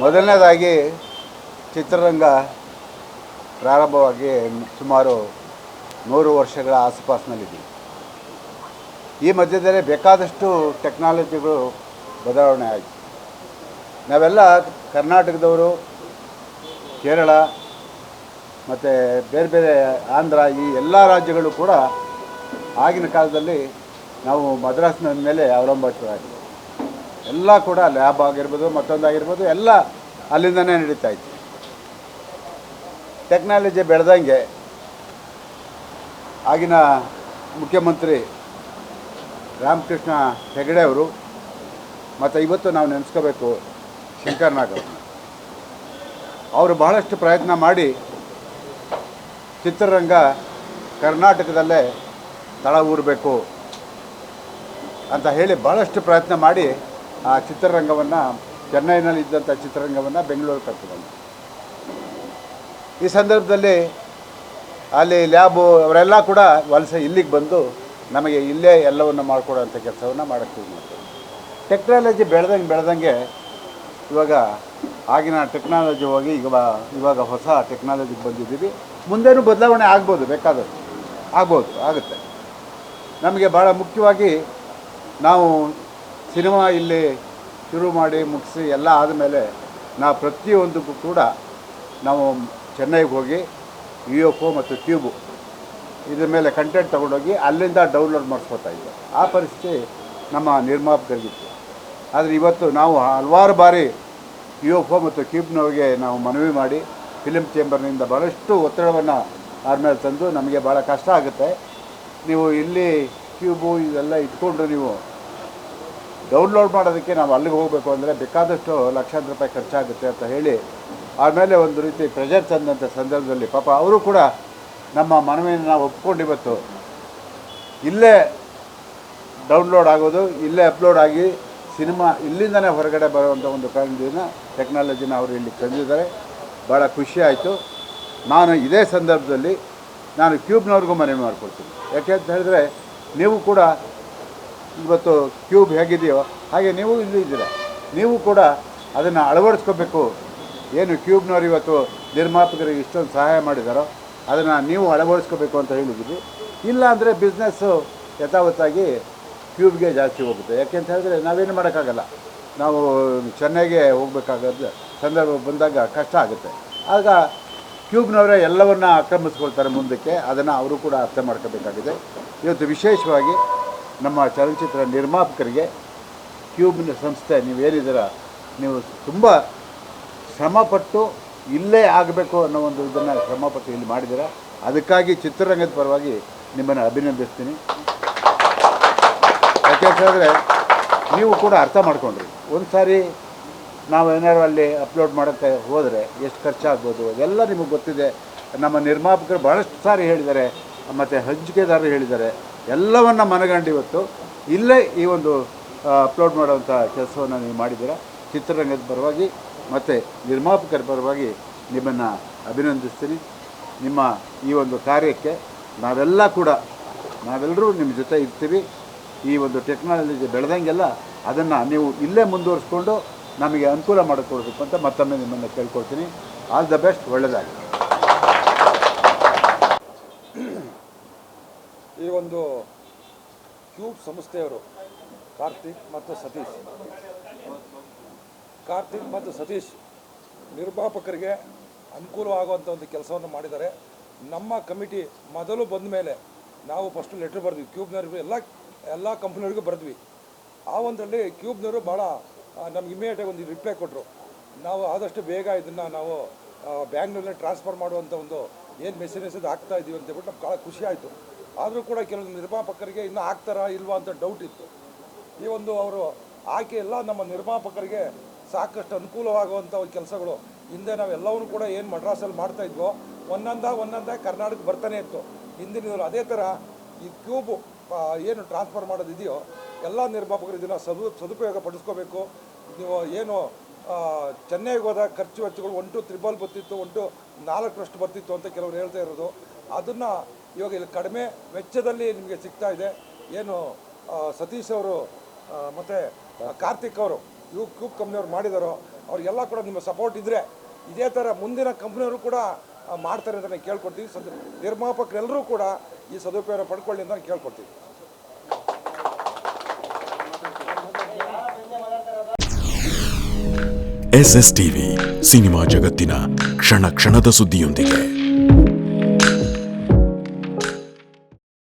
ಮೊದಲನೇದಾಗಿ ಚಿತ್ರರಂಗ ಪ್ರಾರಂಭವಾಗಿ ಸುಮಾರು ನೂರು ವರ್ಷಗಳ ಆಸುಪಾಸಿನಲ್ಲಿದೆ. ಈ ಮಧ್ಯದಲ್ಲಿ ಬೇಕಾದಷ್ಟು ಟೆಕ್ನಾಲಜಿಗಳು ಬದಲಾವಣೆ ಆಯಿತು. ನಾವೆಲ್ಲ ಕರ್ನಾಟಕದವರು, ಕೇರಳ, ಮತ್ತು ಬೇರೆ ಬೇರೆ ಆಂಧ್ರ, ಈ ಎಲ್ಲ ರಾಜ್ಯಗಳು ಕೂಡ ಆಗಿನ ಕಾಲದಲ್ಲಿ ನಾವು ಮದ್ರಾಸ್ನ ಮೇಲೆ ಅವಲಂಬಿತರಾಗಿದ್ವಿ ಎಲ್ಲ ಕೂಡ ಲ್ಯಾಬ್ ಆಗಿರ್ಬೋದು ಮತ್ತೊಂದಾಗಿರ್ಬೋದು ಎಲ್ಲ ಅಲ್ಲಿಂದನೇ ನಡೀತಾ ಇತ್ತು. ಟೆಕ್ನಾಲಜಿ ಬೆಳೆದಂಗೆ ಆಗಿನ ಮುಖ್ಯಮಂತ್ರಿ ರಾಮಕೃಷ್ಣ ಹೆಗಡೆ ಅವರು, ಮತ್ತು ಇವತ್ತು ನಾವು ನೆನೆಸ್ಕೋಬೇಕು ಅವ್ರನ್ನ. ಅವರು ಬಹಳಷ್ಟು ಪ್ರಯತ್ನ ಮಾಡಿ ಚಿತ್ರರಂಗ ಕರ್ನಾಟಕದಲ್ಲೇ ತಳ ಊರಬೇಕು ಅಂತ ಹೇಳಿ ಭಾಳಷ್ಟು ಪ್ರಯತ್ನ ಮಾಡಿ ಆ ಚಿತ್ರರಂಗವನ್ನು ಚೆನ್ನೈನಲ್ಲಿ ಇದ್ದಂಥ ಚಿತ್ರರಂಗವನ್ನು ಬೆಂಗಳೂರು ಕರ್ಕೊಂಡು ಈ ಸಂದರ್ಭದಲ್ಲಿ ಅಲ್ಲಿ ಲ್ಯಾಬು ಅವರೆಲ್ಲ ಕೂಡ ವಲಸೆ ಇಲ್ಲಿಗೆ ಬಂದು ನಮಗೆ ಇಲ್ಲೇ ಎಲ್ಲವನ್ನು ಮಾಡಿಕೊಡೋಂಥ ಕೆಲಸವನ್ನು ಮಾಡೋಕ್ಕೆ ಯೂಸ್ ಮಾಡ್ತಾರೆ. ಟೆಕ್ನಾಲಜಿ ಬೆಳೆದಂಗೆ ಬೆಳೆದಂಗೆ ಇವಾಗ ಆಗಿನ ಟೆಕ್ನಾಲಜಿ ಹೋಗಿ ಈಗ ಇವಾಗ ಹೊಸ ಟೆಕ್ನಾಲಜಿಗೆ ಬಂದಿದ್ದೀವಿ. ಮುಂದೇನು ಬದಲಾವಣೆ ಆಗ್ಬೋದು ಬೇಕಾದಷ್ಟು ಆಗ್ಬೋದು, ಆಗುತ್ತೆ. ನಮಗೆ ಭಾಳ ಮುಖ್ಯವಾಗಿ ನಾವು ಸಿನಿಮಾ ಇಲ್ಲಿ ಶುರು ಮಾಡಿ ಮುಗಿಸಿ ಎಲ್ಲ ಆದಮೇಲೆ ನಾ ಪ್ರತಿಯೊಂದಕ್ಕೂ ಕೂಡ ನಾವು ಚೆನ್ನೈಗೆ ಹೋಗಿ ಯು ಎಫ್ ಒ ಮತ್ತು ಟ್ಯೂಬು ಇದ್ರ ಮೇಲೆ ಕಂಟೆಂಟ್ ತೊಗೊಂಡೋಗಿ ಅಲ್ಲಿಂದ ಡೌನ್ಲೋಡ್ ಮಾಡಿಸ್ಕೊತಾ ಇದ್ದೆ. ಆ ಪರಿಸ್ಥಿತಿ ನಮ್ಮ ನಿರ್ಮಾಪಕರಿಗಿತ್ತು. ಆದರೆ ಇವತ್ತು ನಾವು ಹಲವಾರು ಬಾರಿ ಯು ಎಫ್ ಒ ಮತ್ತು ಕ್ಯೂಬ್ನವ್ರಿಗೆ ನಾವು ಮನವಿ ಮಾಡಿ ಫಿಲಿಮ್ ಚೇಂಬರ್ನಿಂದ ಭಾಳಷ್ಟು ಒತ್ತಡವನ್ನು ಅವ್ರ ಮೇಲೆ ತಂದು ನಮಗೆ ಭಾಳ ಕಷ್ಟ ಆಗುತ್ತೆ. ನೀವು ಇಲ್ಲಿ ಕ್ಯೂಬು ಇದೆಲ್ಲ ಇಟ್ಕೊಂಡು ನೀವು ಡೌನ್ಲೋಡ್ ಮಾಡೋದಕ್ಕೆ ನಾವು ಅಲ್ಲಿಗೆ ಹೋಗಬೇಕು ಅಂದರೆ ಬೇಕಾದಷ್ಟು ಲಕ್ಷಾಂತರ ರೂಪಾಯಿ ಖರ್ಚಾಗುತ್ತೆ ಅಂತ ಹೇಳಿ ಆಮೇಲೆ ಒಂದು ರೀತಿ ಪ್ರೆಷರ್ ತಂದಂಥ ಸಂದರ್ಭದಲ್ಲಿ ಪಾಪ ಅವರು ಕೂಡ ನಮ್ಮ ಮನವಿಯನ್ನು ನಾವು ಒಪ್ಕೊಂಡು ಇವತ್ತು ಇಲ್ಲೇ ಡೌನ್ಲೋಡ್ ಆಗೋದು, ಇಲ್ಲೇ ಅಪ್ಲೋಡ್ ಆಗಿ ಸಿನಿಮಾ ಇಲ್ಲಿಂದನೇ ಹೊರಗಡೆ ಬರುವಂಥ ಒಂದು ಕಾರಣದಿಂದ ಟೆಕ್ನಾಲಜಿನ ಅವರು ಇಲ್ಲಿ ತಂದಿದ್ದಾರೆ. ಭಾಳ ಖುಷಿಯಾಯಿತು ನಾನು ಇದೇ ಸಂದರ್ಭದಲ್ಲಿ ನಾನು ಕ್ಯೂಬ್ನವ್ರಿಗೂ ಮನವಿ ಮಾಡಿಕೊಡ್ತೀನಿ ಯಾಕೆ ಅಂತ ಹೇಳಿದ್ರೆ ನೀವು ಕೂಡ ಇವತ್ತು ಕ್ಯೂಬ್ ಹೇಗಿದೆಯೋ ಹಾಗೆ ನೀವು ಇಲ್ಲಿ ಇದ್ದೀರ. ನೀವು ಕೂಡ ಅದನ್ನು ಅಳವಡಿಸ್ಕೋಬೇಕು. ಏನು ಕ್ಯೂಬ್ನವ್ರು ಇವತ್ತು ನಿರ್ಮಾಪಕರಿಗೆ ಇಷ್ಟೊಂದು ಸಹಾಯ ಮಾಡಿದಾರೋ ಅದನ್ನು ನೀವು ಅಳವಡಿಸ್ಕೋಬೇಕು ಅಂತ ಹೇಳಿದ್ದೀವಿ ಇಲ್ಲ ಅಂದರೆ ಬಿಸ್ನೆಸ್ಸು ಯಥಾವತ್ತಾಗಿ ಕ್ಯೂಬ್ಗೆ ಜಾಸ್ತಿ ಹೋಗುತ್ತೆ. ಯಾಕೆ ಅಂತ ಹೇಳಿದ್ರೆ ನಾವೇನು ಮಾಡೋಕ್ಕಾಗಲ್ಲ. ನಾವು ಚೆನ್ನೈಗೆ ಹೋಗಬೇಕಾಗದ ಸಂದರ್ಭ ಬಂದಾಗ ಕಷ್ಟ ಆಗುತ್ತೆ. ಆಗ ಕ್ಯೂಬ್ನವರೇ ಎಲ್ಲವನ್ನ ಆಕ್ರಮಿಸ್ಕೊಳ್ತಾರೆ ಮುಂದಕ್ಕೆ. ಅದನ್ನು ಅವರು ಕೂಡ ಅರ್ಥ ಮಾಡ್ಕೋಬೇಕಾಗಿದೆ. ಇವತ್ತು ವಿಶೇಷವಾಗಿ ನಮ್ಮ ಚಲನಚಿತ್ರ ನಿರ್ಮಾಪಕರಿಗೆ, ಕ್ಯೂಬ್ನ ಸಂಸ್ಥೆ, ನೀವು ನೀವೇನಿದ್ದೀರ ನೀವು ತುಂಬ ಶ್ರಮಪಟ್ಟು ಇಲ್ಲೇ ಆಗಬೇಕು ಅನ್ನೋ ಒಂದು ಇದನ್ನು ಶ್ರಮಪಟ್ಟು ಇಲ್ಲಿ ಮಾಡಿದ್ದೀರ. ಅದಕ್ಕಾಗಿ ಚಿತ್ರರಂಗದ ಪರವಾಗಿ ನಿಮ್ಮನ್ನು ಅಭಿನಂದಿಸ್ತೀನಿ. ಯಾಕೆ ಅಂತ ನೀವು ಕೂಡ ಅರ್ಥ ಮಾಡ್ಕೊಂಡ್ರಿ. ಒಂದು ಸಾರಿ ನಾವು ಏನಾದ್ರು ಅಲ್ಲಿ ಅಪ್ಲೋಡ್ ಮಾಡೋಕ್ಕೆ ಹೋದರೆ, ಎಷ್ಟು ಖರ್ಚಾಗ್ಬೋದು ಎಲ್ಲ ನಿಮಗೆ ಗೊತ್ತಿದೆ. ನಮ್ಮ ನಿರ್ಮಾಪಕರು ಭಾಳಷ್ಟು ಸಾರಿ ಹೇಳಿದ್ದಾರೆ, ಮತ್ತು ಹಂಚಿಕೆದಾರರು ಹೇಳಿದ್ದಾರೆ. ಎಲ್ಲವನ್ನ ಮನಗಂಡು ಇವತ್ತು ಇಲ್ಲೇ ಈ ಒಂದು ಅಪ್ಲೋಡ್ ಮಾಡುವಂಥ ಕೆಲಸವನ್ನು ನೀವು ಮಾಡಿದ್ದೀರಾ? ಚಿತ್ರರಂಗದ ಪರವಾಗಿ ಮತ್ತು ನಿರ್ಮಾಪಕರ ಪರವಾಗಿ ನಿಮ್ಮನ್ನು ಅಭಿನಂದಿಸ್ತೀನಿ. ನಿಮ್ಮ ಈ ಒಂದು ಕಾರ್ಯಕ್ಕೆ ನಾವೆಲ್ಲ ಕೂಡ, ನಾವೆಲ್ಲರೂ ನಿಮ್ಮ ಜೊತೆ ಇರ್ತೀವಿ. ಈ ಒಂದು ಟೆಕ್ನಾಲಜಿ ಬೆಳೆದಂಗೆಲ್ಲ ಅದನ್ನು ನೀವು ಇಲ್ಲೇ ಮುಂದುವರಿಸ್ಕೊಂಡು ನಮಗೆ ಅನುಕೂಲ ಮಾಡಿಕೊಡ್ಬೇಕು ಅಂತ ಮತ್ತೊಮ್ಮೆ ನಿಮ್ಮನ್ನು ಕೇಳ್ಕೊಳ್ತೀನಿ. ಆಲ್ ದ ಬೆಸ್ಟ್ ಒಳ್ಳೆಯದಾಗಿ ಈ ಒಂದು ಕ್ಯೂಬ್ ಸಂಸ್ಥೆಯವರು, ಕಾರ್ತಿಕ್ ಮತ್ತು ಸತೀಶ್. ಕಾರ್ತಿಕ್ ಮತ್ತು ಸತೀಶ್ ನಿರ್ಮಾಪಕರಿಗೆ ಅನುಕೂಲವಾಗುವಂಥ ಒಂದು ಕೆಲಸವನ್ನು ಮಾಡಿದ್ದಾರೆ. ನಮ್ಮ ಕಮಿಟಿ ಮೊದಲು ಬಂದ ಮೇಲೆ ನಾವು ಫಸ್ಟು ಲೆಟ್ರ್ ಬರೆದ್ವಿ. ಕ್ಯೂಬ್ನವ್ರಿಗೂ ಎಲ್ಲ ಎಲ್ಲ ಕಂಪ್ನಿಯವ್ರಿಗೂ ಬರೆದ್ವಿ. ಆ ಒಂದರಲ್ಲಿ ಕ್ಯೂಬ್ನವರು ಭಾಳ ನಮ್ಗೆ ಇಮಿಡಿಯೇಟಾಗಿ ಒಂದು ರಿಪ್ಲೈ ಕೊಟ್ಟರು ನಾವು ಆದಷ್ಟು ಬೇಗ ಇದನ್ನು ನಾವು ಬ್ಯಾಂಗ್ಳೂರಲ್ಲಿ ಟ್ರಾನ್ಸ್ಫರ್ ಮಾಡುವಂಥ ಒಂದು ಏನು ಮೆಸೇಜಸ್ ಇದು ಆಗ್ತಾ ಇದೀವಿ ಅಂತ ಹೇಳ್ಬಿಟ್ಟು ನಮ್ಗೆ ಭಾಳ ಖುಷಿ ಆಯಿತು. ಆದರೂ ಕೂಡ ಕೆಲವು ನಿರ್ಮಾಪಕರಿಗೆ ಇನ್ನೂ ಆಗ್ತಾರಾ ಇಲ್ವಾ ಅಂತ ಡೌಟ್ ಇತ್ತು. ಈ ಒಂದು ಅವರು ಆಕೆ ಎಲ್ಲ ನಮ್ಮ ನಿರ್ಮಾಪಕರಿಗೆ ಸಾಕಷ್ಟು ಅನುಕೂಲವಾಗುವಂಥ ಒಂದು ಕೆಲಸಗಳು. ಹಿಂದೆ ನಾವೆಲ್ಲವನ್ನು ಕೂಡ ಏನು ಮಡ್ರಾಸಲ್ಲಿ ಮಾಡ್ತಾ ಇದ್ವೋ, ಒಂದೊಂದ ಒಂದೊಂದ ಕರ್ನಾಟಕ ಬರ್ತಾನೆ ಇತ್ತು. ಹಿಂದಿನ ಅದೇ ಥರ ಈ ಕ್ಯೂಬು ಏನು ಟ್ರಾನ್ಸ್ಫರ್ ಮಾಡೋದಿದೆಯೋ ಎಲ್ಲ ನಿರ್ಮಾಪಕರು ಇದನ್ನು ಸದು, ಸದುಪಯೋಗ ಪಡಿಸ್ಕೋಬೇಕು. ನೀವು ಏನು ಚೆನ್ನೈಗೆ ಹೋದಾಗ ಖರ್ಚು ವೆಚ್ಚಗಳು ಒಂಟು ತ್ರಿಬಲ್ ಬರ್ತಿತ್ತು, ಒಂಟು ನಾಲ್ಕರಷ್ಟು ಬರ್ತಿತ್ತು ಅಂತ ಕೆಲವರು ಹೇಳ್ತಾ ಇರೋದು. ಅದನ್ನು ಇವಾಗ ಇಲ್ಲಿ ಕಡಿಮೆ ವೆಚ್ಚದಲ್ಲಿ ನಿಮಗೆ ಸಿಗ್ತಾ ಇದೆ. ಏನು ಸತೀಶ್ ಅವರು ಮತ್ತು ಕಾರ್ತಿಕ್ ಅವರು, ಇವು ಕ್ಯೂಬ್ ಕಂಪ್ನಿಯವ್ರು ಮಾಡಿದಾರೋ, ಅವ್ರಿಗೆಲ್ಲ ಕೂಡ ನಿಮ್ಮ ಸಪೋರ್ಟ್ ಇದ್ದರೆ ಇದೇ ಥರ ಮುಂದಿನ ಕಂಪ್ನಿಯವರು ಕೂಡ ಮಾಡ್ತಾರೆ ಅಂತ ನಾನು ಕೇಳ್ಕೊಡ್ತೀವಿ ಸದ್, ನಿರ್ಮಾಪಕರೆಲ್ಲರೂ ಕೂಡ ಈ ಸದುಪಯೋಗ ಪಡ್ಕೊಳ್ಳಿ ಅಂತ ನಾನು ಕೇಳ್ಕೊಡ್ತೀವಿ ಎಸ್ ಎಸ್ ಟಿವಿ ಸಿನಿಮಾ ಜಗತ್ತಿನ ಕ್ಷಣ ಕ್ಷಣದ ಸುದ್ದಿಯೊಂದಿಗೆ.